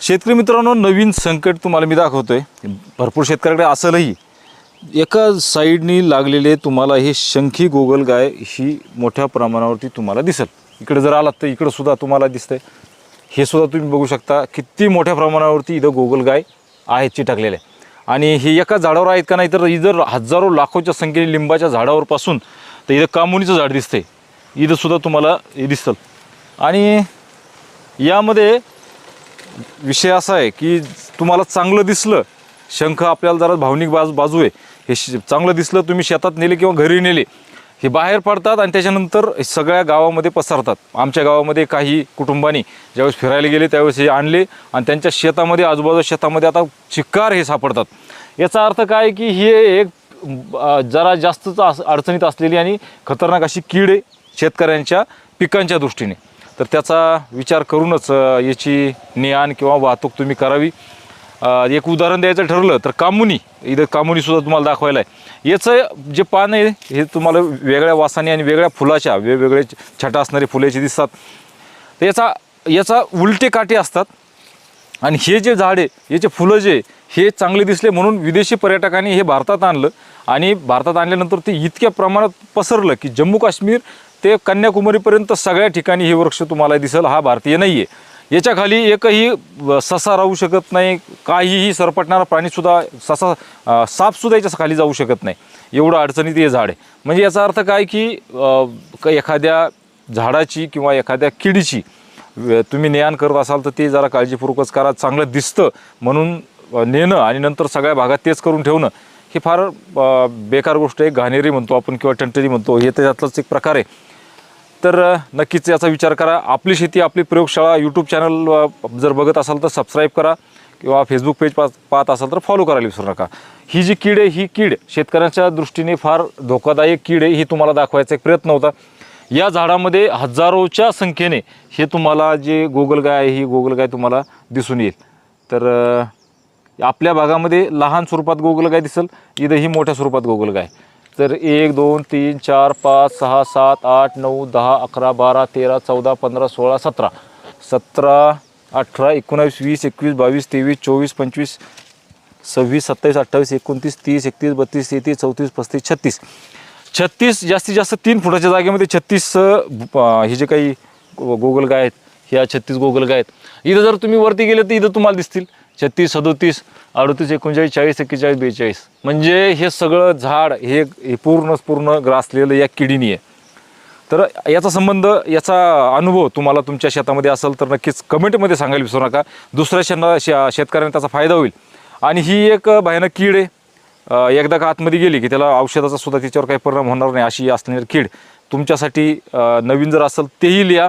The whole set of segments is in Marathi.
शेतकरी मित्रांनो नवीन संकट तुम्हाला मी दाखवतोय. भरपूर शेतकऱ्याकडे असेलही. एका साईडनी लागलेले तुम्हाला हे शंखी गोगलगाय ही मोठ्या प्रमाणावरती तुम्हाला दिसेल. इकडे जर आलात तर इकडं सुद्धा तुम्हाला दिसतंय. हे सुद्धा तुम्ही बघू शकता किती मोठ्या प्रमाणावरती इथं गोगलगाय आहेत चिटकलेल्या आणि हे एका झाडावर आहेत का नाही तर इथं हजारो लाखोच्या संख्येने लिंबाच्या झाडावरपासून तर इथं कामुनीचं झाड दिसतंय. इथंसुद्धा तुम्हाला हे दिसतं आणि यामध्ये विषय असा आहे की तुम्हाला चांगलं दिसलं शंख आपल्याला जरा भावनिक बाजू बाजू आहे. हे श- चांगलं दिसलं तुम्ही शेतात नेले किंवा घरी नेले हे बाहेर पडतात आणि त्याच्यानंतर हे सगळ्या गावामध्ये पसरतात. आमच्या गावामध्ये काही कुटुंबांनी ज्यावेळेस फिरायला गेले त्यावेळेस हे आणले आणि त्यांच्या शेतामध्ये आजूबाजूच्या शेतामध्ये आता चिक्कार हे सापडतात. याचा अर्थ काय की हे एक जरा जास्तच अडचणीत असलेली आणि खतरनाक अशी कीड आहे शेतकऱ्यांच्या पिकांच्या दृष्टीने. तर त्याचा विचार करूनच याची ने-आण किंवा वाहतूक तुम्ही करावी. एक उदाहरण द्यायचं ठरलं तर कामुनी. इथं कामुनीसुद्धा तुम्हाला दाखवायला आहे. याचं जे पान आहे हे तुम्हाला वेगळ्या वासाने आणि वेगळ्या फुलाच्या वेगवेगळे छटा असणारे फुलाचे दिसतात. तर याचा याचा उलटे काटे असतात. आणि हे जे झाड आहे याचे फुलं जे हे चांगले दिसले म्हणून विदेशी पर्यटकांनी हे भारतात आणलं. आणि भारतात आणल्यानंतर ते इतक्या प्रमाणात पसरलं की जम्मू काश्मीर ते कन्याकुमारीपर्यंत सगळ्या ठिकाणी हे वृक्ष तुम्हाला दिसेल हा भारतीय नाही आहे याच्या खाली एकही ससा राहू शकत नाही काहीही सरपटणारा प्राणीसुद्धा ससा सापसुद्धा याच्या खाली जाऊ शकत नाही. एवढं अडचणीत हे झाड आहे. म्हणजे याचा अर्थ काय की एखाद्या झाडाची किंवा एखाद्या किडीची तुम्ही नेआण करत असाल तर ते जरा काळजीपूर्वकच करा चांगलं दिसतं म्हणून नेणं आणि नंतर सगळ्या भागात तेच करून ठेवणं हे फार बेकार गोष्ट आहे. घाणेरी म्हणतो आपण किंवा टंटरी म्हणतो हे त्याच्यातलाच एक प्रकार आहे. तर नक्कीच याचा विचार करा. आपली शेती आपली प्रयोगशाळा यूट्यूब चॅनल जर बघत असाल तर सबस्क्राईब करा किंवा फेसबुक पेज पा पाहत असाल तर फॉलो करायला विसरू नका. ही जी कीड आहे ही कीड शेतकऱ्यांच्या दृष्टीने फार धोकादायक कीड आहे ही तुम्हाला दाखवायचा एक प्रयत्न होता. या झाडामध्ये हजारोच्या संख्येने हे तुम्हाला जे गोगलगाय आहे ही गोगलगाय तुम्हाला दिसून येईल. तर आपल्या भागामध्ये लहान स्वरूपात गोगलगाय दिसेल इथं ही मोठ्या स्वरूपात गोगलगाय तर एक दोन तीन चार पाच सहा सात आठ नऊ दहा अकरा बारा तेरा चौदा पंधरा सोळा सतरा. सतरा अठरा एकोणावीस वीस एकवीस बावीस तेवीस चोवीस पंचवीस सव्वीस सत्तावीस अठ्ठावीस एकोणतीस तीस एकतीस बत्तीस तेहतीस चौतीस पस्तीस छत्तीस. छत्तीस जास्तीत जास्त तीन फुटाच्या जागेमध्ये छत्तीस हे जे काही गोगलगाय आहेत ह्या छत्तीस गोगलगाय आहेत. इथं जर तुम्ही वरती गेले तर इथं तुम्हाला दिसतील. छत्तीस सदोतीस अडतीस एकोणचाळीस चाळीस एक्केचाळीस बेचाळीस. म्हणजे हे सगळं झाड हे हे पूर्ण पूर्ण ग्रासलेलं या किडीनी आहे. तर याचा संबंध याचा अनुभव तुम्हाला तुमच्या शेतामध्ये असेल तर नक्कीच कमेंटमध्ये सांगायला विसरू नका. दुसऱ्या शेना शे शेतकऱ्यांना त्याचा फायदा होईल. आणि ही एक भयानक कीड आहे. एकदा का आतमध्ये गेली की त्याला औषधाचा सुद्धा तिच्यावर काही परिणाम होणार नाही अशी असणारी कीड तुमच्यासाठी नवीन जर असेल तेही लिहा.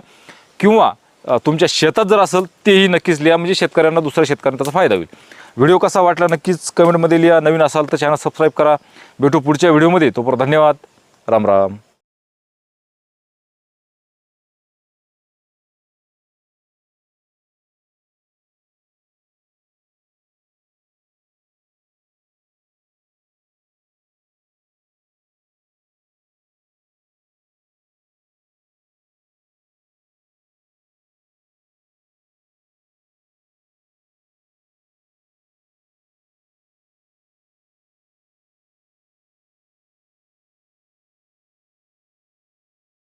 किंवा तुमच्या शेतात जर असेल तेही नक्कीच लिहा. म्हणजे शेतकऱ्यांना दुसऱ्या शेतकऱ्यांना त्याचा फायदा होईल. व्हिडिओ कसा वाटला नक्कीच कमेंटमध्ये लिहा. नवीन असाल तर चॅनल सबस्क्राईब करा. भेटू पुढच्या व्हिडिओमध्ये. तोपर्यंत धन्यवाद. राम राम.